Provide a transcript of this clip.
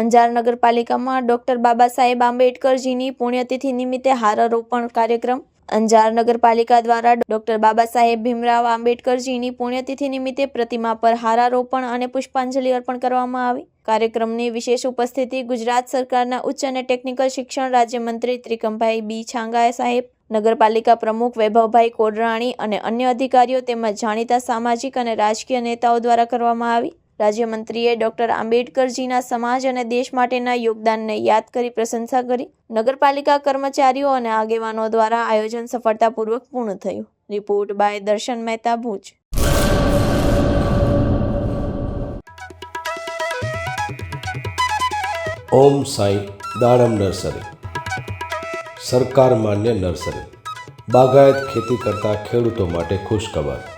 અંજાર નગરપાલિકામાં ડોક્ટર બાબા સાહેબ આંબેડકરજીની પુણ્યતિથિ નિમિત્તે હારારોપણ કાર્યક્રમ. અંજાર નગરપાલિકા દ્વારા ડોક્ટર બાબા સાહેબ ભીમરાવ આંબેડકરજીની પુણ્યતિથિ નિમિત્તે પ્રતિમા પર હારારોપણ અને પુષ્પાંજલિ અર્પણ કરવામાં આવી. કાર્યક્રમની વિશેષ ઉપસ્થિતિ ગુજરાત સરકારના ઉચ્ચ અને ટેકનિકલ શિક્ષણ રાજ્યમંત્રી ત્રિકમભાઈ બી છાંગા સાહેબ, નગરપાલિકા પ્રમુખ વૈભવભાઈ કોડરાણી અને અન્ય અધિકારીઓ તેમજ જાણીતા સામાજિક અને રાજકીય નેતાઓ દ્વારા કરવામાં આવી. રાજ્યમંત્રીએ ડોક્ટર આંબેડકરજીના સમાજ અને દેશ માટેના યોગદાનને યાદ કરી પ્રશંસા કરી. નગરપાલિકા કર્મચારીઓ અને આગેવાનો દ્વારા આયોજન સફળતાપૂર્વક પૂર્ણ થયું. રિપોર્ટ બાય દર્શન મહેતા, ભુજ. ઓમ સાઈ દાડમ નર્સરી. સરકાર માન્ય નર્સરી. બાગાયત ખેતી કરતા ખેડૂતો માટે ખુશખબર.